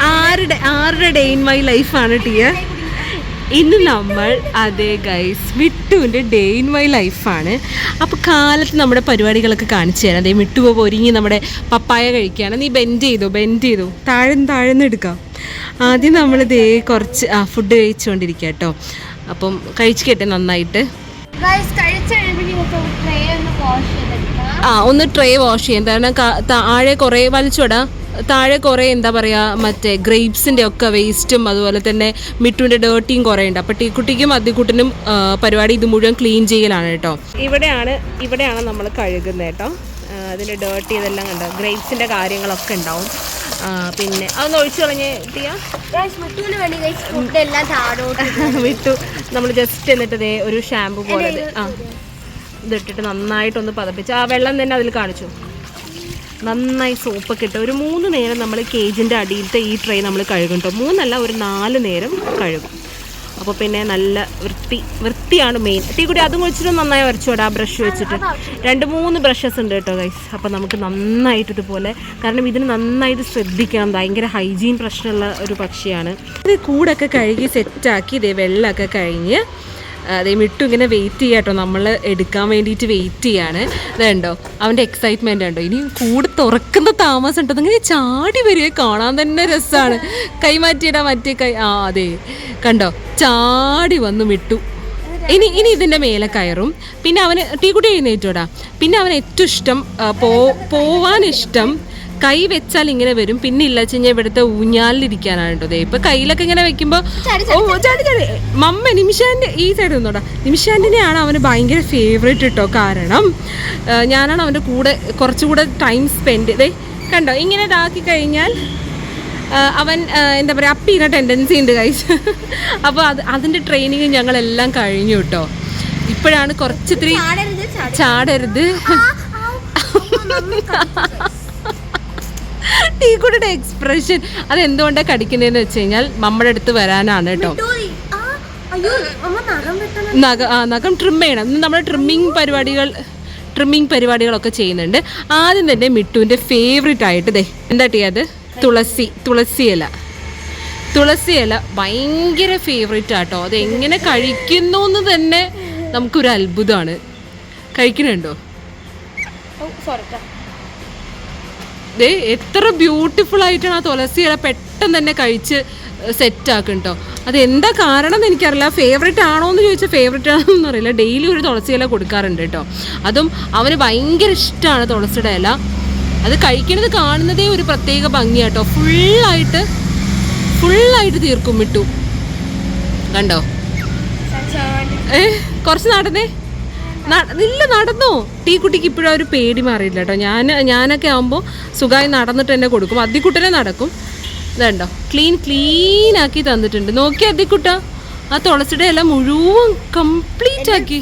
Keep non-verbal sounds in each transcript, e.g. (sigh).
ആരുടെ ആരുടെ day in my ലൈഫാണ് ടിയ ഇന്ന് നമ്മൾ അതെ ഗൈസ് മിട്ടുവിന്റെ ഡേ ഇൻ മൈ ലൈഫാണ് അപ്പോൾ കാലത്ത് നമ്മുടെ പരിപാടികളൊക്കെ കാണിച്ചു തരാം. അതേ മിട്ടു പോ ഒരുങ്ങി നമ്മുടെ പപ്പായ കഴിക്കുകയാണ്. നീ ബെൻഡ് ചെയ്തു ബെൻഡ് ചെയ്തു? താഴെ താഴെന്ന് എടുക്കാം. ആദ്യം നമ്മൾ ദേ കുറച്ച് ആ ഫുഡ് കഴിച്ചുകൊണ്ടിരിക്കുക കേട്ടോ അപ്പം കഴിച്ചു കേട്ടെ നന്നായിട്ട് ആ ഒന്ന് ട്രേ വാഷ് ചെയ്യാം. കാരണം താഴെ കുറേ വലിച്ചോടാ. താഴെ കുറേ എന്താ പറയുക മറ്റേ ഗ്രേപ്സിന്റെ ഒക്കെ വേസ്റ്റും അതുപോലെ തന്നെ മിട്ടുവിന്റെ ഡേർട്ടിയും കുറേ ഉണ്ട്. അപ്പോൾ ടീക്കുട്ടിക്കും അതിക്കുട്ടിനും പരിപാടി ഇത് മുഴുവൻ ക്ലീൻ ചെയ്യലാണ് കേട്ടോ. ഇവിടെയാണ് ഇവിടെയാണ് നമ്മൾ കഴുകുന്നത് കേട്ടോ. അതിന്റെ ഡേർട്ടി ഇതെല്ലാം കണ്ടോ? ഗ്രേപ്സിന്റെ കാര്യങ്ങളൊക്കെ ഉണ്ടാവും. പിന്നെ അതൊന്ന് ഒഴിച്ചു കളഞ്ഞ് വിട്ടു നമ്മൾ ജസ്റ്റ് എന്നിട്ട് ദേ ഒരു ഷാമ്പു പോലെ ആ ഇതിട്ടിട്ട് നന്നായിട്ടൊന്ന് പതപ്പിച്ച് ആ വെള്ളം തന്നെ അതിൽ കാണിച്ചു. നന്നായി സോപ്പൊക്കെ ഇട്ട് ഒരു മൂന്ന് നേരം നമ്മൾ കേജിന്റെ അടിയിലത്തെ ഈ ട്രേ നമ്മൾ കഴുകും കേട്ടോ മൂന്നല്ല ഒരു നാല് നേരം കഴുകും. അപ്പോൾ പിന്നെ നല്ല വൃത്തി വൃത്തിയാണ് മെയിൻ തീ കൂടി അതും വെച്ചിട്ട് നന്നായി വരച്ചോടാ ആ ബ്രഷ് വെച്ചിട്ട്. രണ്ട് മൂന്ന് ബ്രഷസ് ഉണ്ട് കേട്ടോ ഗൈസ് അപ്പോൾ നമുക്ക് നന്നായിട്ട് ഇതുപോലെ കാരണം ഇതിന് നന്നായിട്ട് ശ്രദ്ധിക്കണം. ഭയങ്കര ഹൈജീൻ പ്രശ്നമുള്ള ഒരു പക്ഷിയാണ്. ഇത് കൂടൊക്കെ കഴുകി സെറ്റാക്കി ഇതേ വെള്ളമൊക്കെ കഴിഞ്ഞ് അതേ മിട്ടു ഇങ്ങനെ വെയിറ്റ് ചെയ്യാട്ടോ നമ്മൾ എടുക്കാൻ വേണ്ടിയിട്ട് വെയിറ്റ് ചെയ്യാണ്. ഇതുണ്ടോ അവന്റെ എക്സൈറ്റ്മെന്റ് ഉണ്ടോ ഇനി കൂട് തുറക്കുന്ന താമസം ഉണ്ടോ? ഇങ്ങനെ ചാടി വരിക. കാണാൻ തന്നെ രസമാണ് കൈ മാറ്റിയിടാ മറ്റേ കൈ. ആ അതെ. കണ്ടോ? ചാടി വന്നു മിട്ടു. ഇനി ഇനി ഇതിന്റെ മേലെ കയറും. പിന്നെ അവന് ടീ കുട്ടി എഴുന്നേറ്റോടാ പിന്നെ അവന് ഏറ്റവും ഇഷ്ടം പോ പോവാൻ ഇഷ്ടം കൈ വെച്ചാൽ ഇങ്ങനെ വരും. പിന്നെ ഇല്ല വെച്ചാൽ ഇവിടുത്തെ ഊഞ്ഞാലിരിക്കാനാണ് കേട്ടോ. ദേ ഇപ്പൊ കയ്യിലൊക്കെ ഇങ്ങനെ വെക്കുമ്പോ ഓ ചാടി. ചാടി മമ്മ നിമിഷാന്റെ ഈ സൈഡ് നിന്നോടാ. നിമിഷാന്റിനെയാണ് അവന് ഭയങ്കര ഫേവറേറ്റ് കേട്ടോ കാരണം ഞാനാണ് അവന്റെ കൂടെ കുറച്ചുകൂടെ ടൈം സ്പെൻഡ് ചെയ്തേ. കണ്ടോ? ഇങ്ങനെ ഇതാക്കി കഴിഞ്ഞാൽ അവൻ എന്താ പറയുക അപ്പീന ടെൻഡൻസി ഉണ്ട് കഴിച്ച് (laughs) അപ്പോൾ അത് അതിന്റെ ട്രെയിനിങ് ഞങ്ങളെല്ലാം കഴിഞ്ഞു കേട്ടോ. ഇപ്പോഴാണ് കുറച്ചിത്തിരി ചാടരുത് ചാടരുത് ചാടരുത് ടീ എക്സ്പ്രഷൻ അത് എന്തുകൊണ്ടാണ് കടിക്കുന്നതെന്ന് വെച്ച് കഴിഞ്ഞാൽ നമ്മുടെ അടുത്ത് വരാനാണ് കേട്ടോ. നഖം നഖ ആ നഖം ട്രിം ചെയ്യണം. നമ്മുടെ നമ്മൾ ട്രിമ്മിങ് പരിപാടികൾ ട്രിമ്മിങ് പരിപാടികളൊക്കെ ചെയ്യുന്നുണ്ട്. ആദ്യം തന്നെ മിട്ടുവിന്റെ ഫേവറേറ്റ് ആയിട്ട് ദേ എന്താ ടീ അത്? തുളസി തുളസി ഇല. തുളസി ഇല ഭയങ്കര ഫേവറേറ്റ് ആട്ടോ. അത് എങ്ങനെ കഴിക്കുന്നു എന്ന് തന്നെ നമുക്കൊരു അത്ഭുതമാണ് കഴിക്കണുണ്ടോ സോറി ദേ എത്ര ബ്യൂട്ടിഫുൾ ആയിട്ടാണ് ആ തുളസി ഇല പെട്ടെന്ന് തന്നെ കഴിച്ച് സെറ്റ് ആക്കും കേട്ടോ അത് എന്താ കാരണം എന്ന് എനിക്കറിയില്ല. ഫേവറേറ്റ് ആണോ എന്ന് ചോദിച്ചാൽ ഫേവറേറ്റ് ആണോ എന്ന് അറിയില്ല. ഡെയിലി ഒരു തുളസി ഇല കൊടുക്കാറുണ്ട് കേട്ടോ അതും അവന് ഭയങ്കര ഇഷ്ടമാണ് തുളസിയുടെ ഇല. അത് കഴിക്കണത് കാണുന്നതേ ഒരു പ്രത്യേക ഭംഗിയാട്ടോ ഫുള്ളായിട്ട് ഫുള്ളായിട്ട് തീർക്കും വിട്ടു കണ്ടോ? ഏ കുറച്ച് നടന്നേ ഇല്ല നടന്നോ? ടീ കുട്ടിക്ക് ഇപ്പോഴും ഒരു പേടി മാറിയില്ല കേട്ടോ. ഞാൻ ഞാനൊക്കെ ആകുമ്പോൾ സുഖമായി നടന്നിട്ട് തന്നെ കൊടുക്കും. അദ്ദിക്കുട്ടനെ നടക്കും. ഇതുണ്ടോ? ക്ലീൻ ക്ലീൻ ആക്കി തന്നിട്ടുണ്ട്. നോക്കി അദ്ദിക്കുട്ട. ആ തുളസിയുടെ എല്ലാം മുഴുവൻ കംപ്ലീറ്റ് ആക്കി.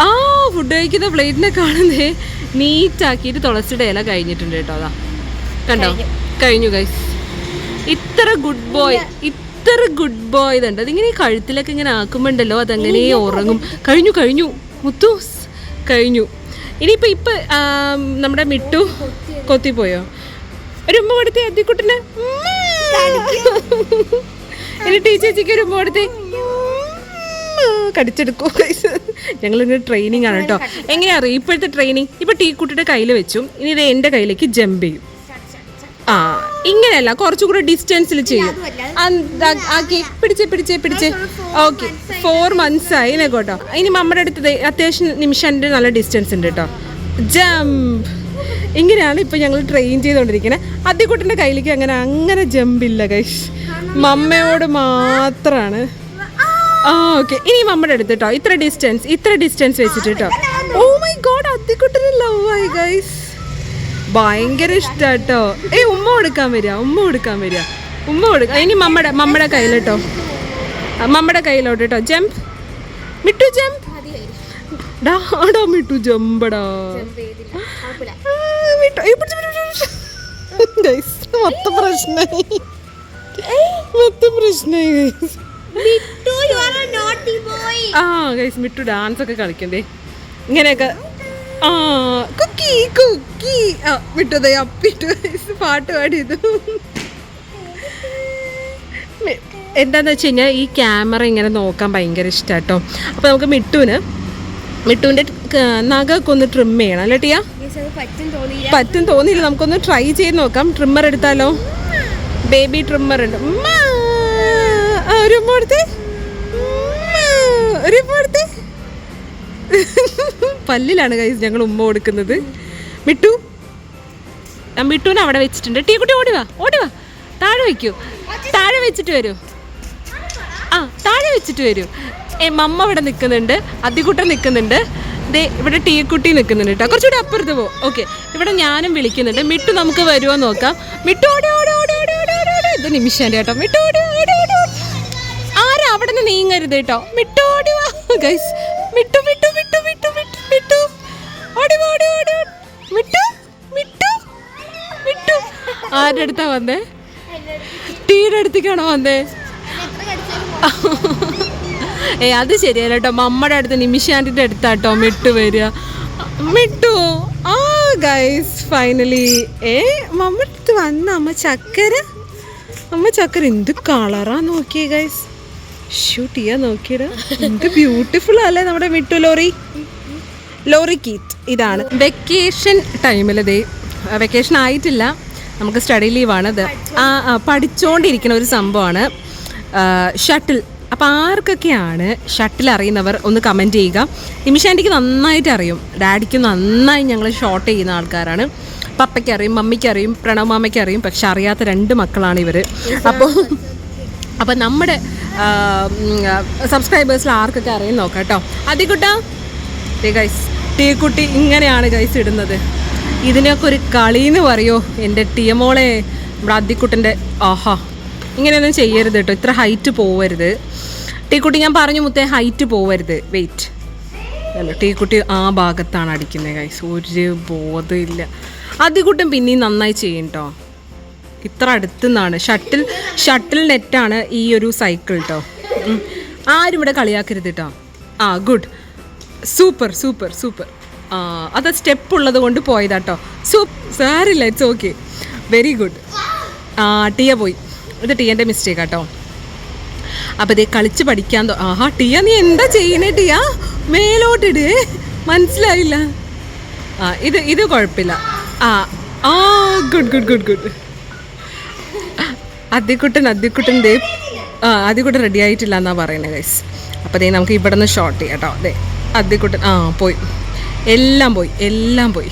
ആ ഫുഡ് കഴിക്കുന്ന പ്ലേറ്റിനെ കാണുന്നേ. നീറ്റ് ആക്കിയിട്ട് തുളസിയുടെ ഇല കഴിഞ്ഞിട്ടുണ്ട് കേട്ടോ. അതാ. കണ്ടോ? കഴിഞ്ഞു. ഗൈസ് ഇത്ര ഗുഡ് ബോയ് ഇത്ര ഗുഡ് ബോയ് ഇതുണ്ട്. അതിങ്ങനെ ഈ കഴുത്തിലൊക്കെ ഇങ്ങനെ ആക്കുമ്പോണ്ടല്ലോ അതങ്ങനെ ഉറങ്ങും. കഴിഞ്ഞു. കഴിഞ്ഞു മുത്തൂസ് കഴിഞ്ഞു. ഇനിയിപ്പോ ഇപ്പൊ നമ്മുടെ മിട്ടു കൊത്തിപ്പോയോ? ഒരു ഉമ്മ കൊടുത്തി അദ്ദിക്കുട്ടിന്. ഇനി ടീച്ചേച്ചിക്ക് ഒരു ഉമ്മ കൊടുത്തി. കടിച്ചെടുക്കോ. ഞങ്ങളിങ്ങനെ ട്രെയിനിങ് ആണ് കേട്ടോ. എങ്ങനെയാ അറിയാം? ഇപ്പോഴത്തെ ട്രെയിനിങ് ഇപ്പൊ ടീ കുട്ടിയുടെ കയ്യിൽ വെച്ചു. ഇനി ഇത് എന്റെ കയ്യിലേക്ക് ജമ്പ് ചെയ്യും. ഇങ്ങനെയല്ല കുറച്ചുകൂടെ ഡിസ്റ്റൻസിൽ ചെയ്യും. ആക്കി പിടിച്ചേ പിടിച്ചേ പിടിച്ചേ. ഓക്കെ ഫോർ മന്ത്സ് ആയി ഇനെ കേട്ടോ? ഇനി നമ്മുടെ അടുത്ത് അത്യാവശ്യം നിമിഷന്റെ നല്ല ഡിസ്റ്റൻസ് ഉണ്ട് കേട്ടോ. ജമ്പ് ഇങ്ങനെയാണ് ഇപ്പൊ ഞങ്ങൾ ട്രെയിൻ ചെയ്തുകൊണ്ടിരിക്കുന്നത് അദ്യക്കുട്ടിന്റെ കയ്യിലേക്ക് അങ്ങനെ അങ്ങനെ ജമ്പില്ല കൈഷ് മമ്മയോട് മാത്രമാണ് ആ. ഓക്കെ. ഇനി മമ്മയുടെ അടുത്ത് കേട്ടോ. ഇത്ര ഡിസ്റ്റൻസ് ഇത്ര ഡിസ്റ്റൻസ് വെച്ചിട്ട് കേട്ടോ. ഓ മൈ ഗോഡ് അദ്ദേഹത്തിന് ലവ് ആയി ഗൈസ് ഭയങ്കര ഇഷ്ടാട്ടോ. ഏയ് ഉമ്മ കൊടുക്കാൻ വരിക ഉമ്മ കൊടുക്കാൻ വരിക. ഉമ്മ കൊടുക്ക ഇനി മമ്മടെ മമ്മയുടെ കയ്യിലോട്ടോ. മമ്മടെ മമ്മയുടെ കയ്യിലോട്ട് കേട്ടോ ജംപ് മിട്ടു ജംപ് ഡാടാ മിട്ടു ജമ്പടാ. മൊത്തം പ്രശ്നമായി മൊത്തം പ്രശ്നമായി ആ ഗൈസ് മിട്ടു ഡാൻസ് ഒക്കെ കളിക്കണ്ടേ ഇങ്ങനെയൊക്കെ ആ കുക്കി കുക്കി. ആ വിട്ടതേ അപ്പിട്ടു പാട്ട് പാടിയത്. എന്താന്ന് വെച്ച് കഴിഞ്ഞാൽ ഈ ക്യാമറ ഇങ്ങനെ നോക്കാൻ ഭയങ്കര ഇഷ്ടാട്ടോ അപ്പോൾ നമുക്ക് മിട്ടുവിന് മിട്ടുവിന്റെ നഖമൊക്കെ ഒന്ന് ട്രിം ചെയ്യണം. അല്ലേ ടിയാ? പറ്റും തോന്നിയില്ല. നമുക്കൊന്ന് ട്രൈ ചെയ്ത് നോക്കാം. ട്രിമ്മർ എടുത്താലോ? ബേബി ട്രിമ്മർ ഉണ്ട്. ഒരു ഉമ്മ. ഒരു ഉമ്മ കൊടുത്തേ പല്ലിലാണ് കൈസ് ഞങ്ങൾ ഉമ്മ കൊടുക്കുന്നത്. മിട്ടു? ആ മിട്ടുവിനെ അവിടെ വെച്ചിട്ടുണ്ട്. ടീ കുട്ടി ഓടി വാ ഓടി വാ. താഴെ വെക്കൂ. താഴെ വെച്ചിട്ട് വരൂ. ആ താഴെ വെച്ചിട്ട് വരൂ. ഏ മമ്മ ഇവിടെ നിൽക്കുന്നുണ്ട് അതികുട്ടൻ നിൽക്കുന്നുണ്ട്. ദേ ഇവിടെ ടീ കുട്ടി നിൽക്കുന്നുണ്ട് കേട്ടോ. കുറച്ചുകൂടി അപ്പുറത്ത് പോ. ഓക്കെ ഇവിടെ ഞാനും വിളിക്കുന്നുണ്ട്. മിട്ടു നമുക്ക് വരുമോ നോക്കാം. മിട്ടു ഓടി ഓടി ഓടി ഓടി ഓടി ഓടി ഇത് നിമിഷം കേട്ടോ. മിട്ടു ഓടി ഓടി ഓടി ആരാ അവിടെ നിന്ന് നീങ്ങരുത് കേട്ടോ? മിട്ടു ഓടി വാ ഗൈസ് മിട്ടു മിട്ടു. ആരുടെ അടുത്താ വന്നേ? ടീയുടെ അടുത്തേക്കാണോ വന്നേ? ഏ അത് ശരിയല്ല കേട്ടോ. മമ്മയുടെ അടുത്ത് നിമിഷാന്റെ അടുത്താട്ടോ മിട്ടു വരിക. മിട്ടു ആ ഗൈസ് ഫൈനലി ഏ മമ്മ അടുത്ത് വന്ന അമ്മ ചക്കര? അമ്മ ചക്കര എന്ത് കളറാ നോക്കിയേ ഗൈസ് ഷൂട്ട് ചെയ്യാ നോക്കിയടാ. എന്ത് ബ്യൂട്ടിഫുൾ അല്ലേ നമ്മുടെ മിട്ടു ലോറി. ലോറി കീറ്റ് ഇതാണ്. വെക്കേഷൻ ടൈമിൽ ദേ വെക്കേഷൻ ആയിട്ടില്ല. നമുക്ക് സ്റ്റഡി ലീവാണ് ഇത് ആ പഠിച്ചുകൊണ്ടിരിക്കുന്ന ഒരു സംഭവമാണ്. ഷട്ടിൽ അപ്പോൾ ആർക്കൊക്കെയാണ് ഷട്ടിൽ അറിയുന്നവർ ഒന്ന് കമന്റ് ചെയ്യുക. നിമിഷാന്റിക്ക് നന്നായിട്ട് അറിയും. ഡാഡിക്ക് നന്നായി ഞങ്ങൾ ഷോർട്ട് ചെയ്യുന്ന ആൾക്കാരാണ്. പപ്പയ്ക്ക് അറിയും മമ്മിക്ക് അറിയും പ്രണവ് മാമയ്ക്ക് അറിയും. പക്ഷെ അറിയാത്ത രണ്ട് മക്കളാണ് ഇവർ അപ്പോൾ അപ്പോൾ നമ്മുടെ സബ്സ്ക്രൈബേഴ്സിൽ ആർക്കൊക്കെ അറിയും നോക്കാം കേട്ടോ അതികുട്ടാ ഗൈസ് ടീക്കുട്ടി ഇങ്ങനെയാണ് ഗൈസ് ഇടുന്നത്. ഇതിനൊക്കെ ഒരു കളിയെന്ന് പറയോ എന്റെ ടീമോളെ നമ്മുടെ അദ്ദിക്കുട്ടന്റെ ആഹാ. ഇങ്ങനെയൊന്നും ചെയ്യരുത് കേട്ടോ ഇത്ര ഹൈറ്റ് പോവരുത്. ടീക്കുട്ടി ഞാൻ പറഞ്ഞു മുത്തേ ഹൈറ്റ് പോവരുത്. വെയിറ്റ് അല്ലോ ടീക്കുട്ടി ആ ഭാഗത്താണ് അടിക്കുന്നത് ഗൈസ് ഒരു ബോധമില്ല. അദ്ദിക്കുട്ടൻ പിന്നെയും നന്നായി ചെയ്യും കേട്ടോ ഇത്ര അടുത്തുനിന്നാണ്. ഷട്ടിൽ ഷട്ടിൽ നെറ്റാണ് ഈ ഒരു സൈക്കിൾ കേട്ടോ. ആരും ഇവിടെ കളിയാക്കരുത് കേട്ടോ ആ ഗുഡ് സൂപ്പർ സൂപ്പർ സൂപ്പർ ആ അത് സ്റ്റെപ്പ് ഉള്ളത് കൊണ്ട് പോയതാട്ടോ. സൂപ്പ് സാരില്ല ഇറ്റ്സ് ഓക്കെ വെരി ഗുഡ് ആ ടിയ പോയി. ഇത് ടിയന്റെ മിസ്റ്റേക്ക് ആട്ടോ. അപ്പോൾ ഇതേ കളിച്ച് പഠിക്കാൻ ആഹാ ടിയ നീ എന്താ ചെയ്യണേ ടിയ? മേലോട്ടിട്. മനസ്സിലായില്ല. ആ ഇത് ഇത് കുഴപ്പമില്ല. ആ ആ ഗുഡ് ഗുഡ് ഗുഡ് ഗുഡ് അദ്യക്കുട്ടൻ അദ്യക്കുട്ടൻ ദേ ആ അതിക്കുട്ടൻ റെഡി ആയിട്ടില്ല എന്നാണ് പറയുന്നത് ഗൈസ് അപ്പോൾ ദേ നമുക്ക് ഇവിടെ നിന്ന് ഷോർട്ട് ചെയ്യാം കേട്ടോ ദേ അദ്യക്കുട്ടൻ ആ പോയി. എല്ലാം പോയി എല്ലാം പോയി.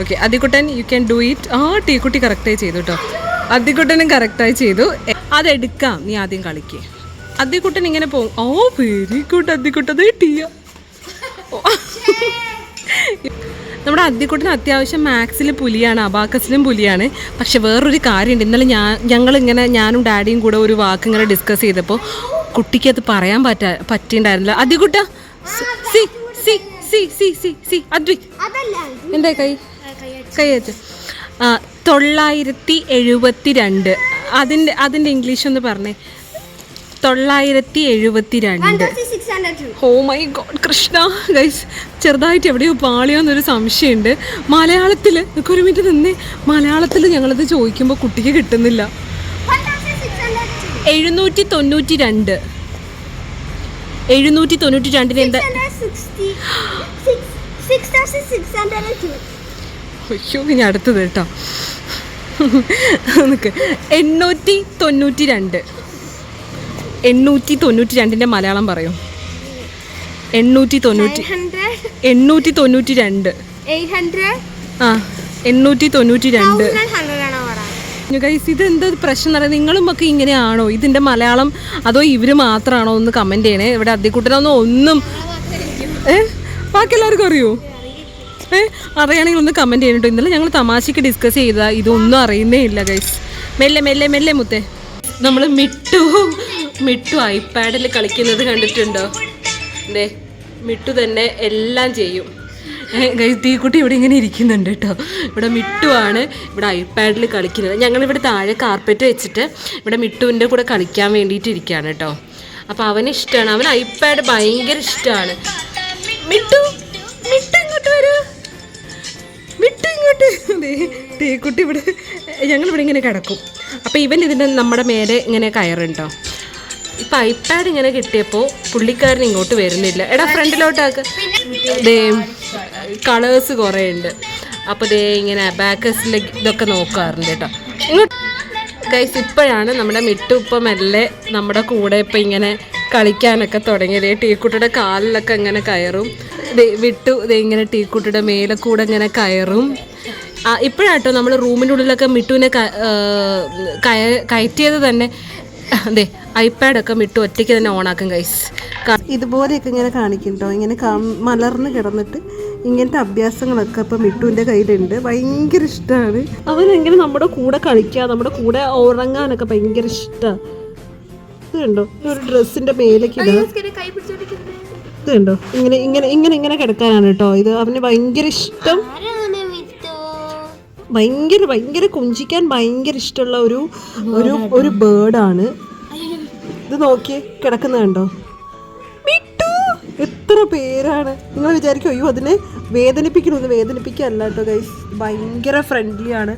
ഓക്കെ അതിക്കുട്ടൻ യു ക്യാൻ ഡു ഇറ്റ് ആ ടീക്കുട്ടി കറക്റ്റായി ചെയ്തു കേട്ടോ അതിക്കുട്ടനും കറക്റ്റായി ചെയ്തു. അതെടുക്കാം നീ ആദ്യം കളിക്ക്. അതിക്കുട്ടൻ ഇങ്ങനെ പോകും ഓ വെരി ഗുഡ് അദ്യക്കുട്ടൻ അതേ ടീയ. നമ്മുടെ അദ്യക്കുട്ടന് അത്യാവശ്യം മാത്സിൽ പുലിയാണ് അബാക്കസിലും പുലിയാണ്. പക്ഷെ വേറൊരു കാര്യമുണ്ട്. ഇന്നലെ ഞാൻ ഞങ്ങളിങ്ങനെ ഞാനും ഡാഡിയും കൂടെ ഒരു വാക്ക് ഇങ്ങനെ ഡിസ്കസ് ചെയ്തപ്പോൾ കുട്ടിക്ക് അത് പറയാൻ പറ്റാ പറ്റിയിട്ടുണ്ടായിരുന്നില്ല അദ്യക്കുട്ട C C C C C C അദ്വി അതല്ല എന്താ കൈ? കൈ വെച്ച് തൊള്ളായിരത്തി എഴുപത്തി രണ്ട് അതിന്റെ അതിന്റെ ഇംഗ്ലീഷ് ഒന്ന് പറഞ്ഞേ. തൊള്ളായിരത്തി എഴുപത്തി രണ്ട് ഹോ മൈ ഗോഡ് കൃഷ്ണ. ഗൈസ് ചെറുതായിട്ട് എവിടെയോ പാളിയോന്നൊരു സംശയമുണ്ട്. മലയാളത്തിൽ ഒരു മിനിറ്റ് നിന്നേ. മലയാളത്തിൽ ഞങ്ങളത് ചോദിക്കുമ്പോൾ കുട്ടിക്ക് കിട്ടുന്നില്ല. എഴുന്നൂറ്റി തൊണ്ണൂറ്റി രണ്ട്. എഴുന്നൂറ്റി തൊണ്ണൂറ്റി രണ്ടിന് എന്താ അയ്യോ ഇനി അടുത്തത് കേട്ടോ. നിക്ക് എണ്ണൂറ്റി തൊണ്ണൂറ്റി രണ്ട് എണ്ണൂറ്റി തൊണ്ണൂറ്റി രണ്ടിന്റെ മലയാളം പറയും. എണ്ണൂറ്റി തൊണ്ണൂറ്റി എണ്ണൂറ്റി തൊണ്ണൂറ്റി രണ്ട് ആ എണ്ണൂറ്റി തൊണ്ണൂറ്റി രണ്ട് തൗസൻഡ് ഹൺഡ്രഡ് ആണോ പറയാം ഗൈസ് ഇത് എന്താ പ്രശ്നം പറയുന്നത് നിങ്ങളും ഒക്കെ ഇങ്ങനെയാണോ? ഇതിന്റെ മലയാളം അതോ ഇവർ മാത്രമാണോ ഒന്ന് കമന്റ് ചെയ്യണേ? ഇവിടെ അധികൂട്ടനൊന്നും ഒന്നും ഏ? ബാക്കി എല്ലാവർക്കും അറിയോ? ഏ? അറിയാണെങ്കിൽ ഒന്ന് കമന്റ് ചെയ്യണിട്ടോ ഇന്നലെ ഞങ്ങൾ തമാശയ്ക്ക് ഡിസ്കസ് ചെയ്താ ഇതൊന്നും അറിയുന്നേ ഇല്ല ഗൈസ് മെല്ലെ മെല്ലെ മെല്ലെ മുത്തേ. നമ്മൾ മിട്ടു മിട്ടു ഐപാഡിൽ കളിക്കുന്നത് കണ്ടിട്ടുണ്ടോ? അതെ മിട്ടു തന്നെ എല്ലാം ചെയ്യും. (laughs) തീക്കുട്ടി ഇവിടെ ഇങ്ങനെ ഇരിക്കുന്നുണ്ട് കേട്ടോ. ഇവിടെ മിട്ടുവാണ് ഇവിടെ ഐപാഡിൽ കളിക്കുന്നത്. ഞങ്ങളിവിടെ താഴെ കാർപ്പറ്റ് വെച്ചിട്ട് ഇവിടെ മിട്ടുവിന്റെ കൂടെ കളിക്കാൻ വേണ്ടിയിട്ട് ഇരിക്കുകയാണ് കേട്ടോ. അപ്പോൾ അവന് ഇഷ്ടമാണ്. അവന് ഐപാഡ് ഭയങ്കര ഇഷ്ടമാണ്. മിട്ടു മിട്ടു ഇങ്ങോട്ട് വരൂ. മിട്ടു ദേ തീക്കുട്ടി ഇവിടെ ഞങ്ങളിവിടെ ഇങ്ങനെ കിടക്കും. അപ്പോൾ ഇവൻ ഇതിന്റെ നമ്മുടെ മേലെ ഇങ്ങനെ കയറുണ്ടോ ഇപ്പം ഐപാഡ് ഇങ്ങനെ കിട്ടിയപ്പോൾ പുള്ളിക്കാരൻ ഇങ്ങോട്ട് വരുന്നില്ല. എടാ ഫ്രണ്ടിലോട്ടാക്ക് ദേ കളേഴ്സ് കുറേ ഉണ്ട് അപ്പോൾ ദേ ഇങ്ങനെ ബാക്കസിൽ ഇതൊക്കെ നോക്കാറുണ്ട് കേട്ടോ. ഇങ്ങോട്ട് ഗൈസ് ഇപ്പോഴാണ് നമ്മുടെ മിട്ടു മെല്ലെ നമ്മുടെ കൂടെ ഇപ്പം ഇങ്ങനെ കളിക്കാനൊക്കെ തുടങ്ങിയത് ടീക്കുട്ടിയുടെ കാലിലൊക്കെ ഇങ്ങനെ കയറും. വിട്ടു ഇങ്ങനെ ടീക്കുട്ടിയുടെ മേലെ കൂടെ ഇങ്ങനെ കയറും. ഇപ്പോഴാട്ടോ നമ്മൾ റൂമിന്റെ ഉള്ളിലൊക്കെ മിട്ടുവിനെ കയറ്റിയത് തന്നെ. അതെ ഐപാഡൊക്കെ മിട്ടു ഒറ്റയ്ക്ക് തന്നെ ഓണാക്കും ഗൈസ് ഇതുപോലെയൊക്കെ ഇങ്ങനെ കാണിക്കും കേട്ടോ ഇങ്ങനെ മലർന്ന് കിടന്നിട്ട് ഇങ്ങനത്തെ അഭ്യാസങ്ങളൊക്കെ ഇപ്പം മിട്ടുവിന്റെ കയ്യിലുണ്ട്. ഭയങ്കര ഇഷ്ടമാണ് അവനെങ്ങനെ നമ്മുടെ കൂടെ കളിക്കുക നമ്മുടെ കൂടെ ഉറങ്ങാനൊക്കെ ഭയങ്കര ഇഷ്ടമാണ് ഇത് കണ്ടോ? ഒരു ഡ്രസ്സിന്റെ മേലേക്ക് ഇത് കണ്ടോ? ഇങ്ങനെ ഇങ്ങനെ ഇങ്ങനെ ഇങ്ങനെ കിടക്കാനാണ് കേട്ടോ ഇത്. അവന് ഭയങ്കര ഇഷ്ടം. ഭയങ്കര ഭയങ്കര കുഞ്ചിക്കാൻ ഭയങ്കര ഇഷ്ടമുള്ള ഒരു ഒരു ഒരു ബേർഡാണ് ഇത് നോക്കി കിടക്കുന്ന കണ്ടോ? മിട്ടു! എത്ര പേരാണ്. നിങ്ങൾ വിചാരിക്കും അയ്യോ അതിനെ വേദനിപ്പിക്കണമെന്ന് വേദനിപ്പിക്കുക കേട്ടോ ഗൈസ് ഭയങ്കര ഫ്രണ്ട്ലി ആണ്.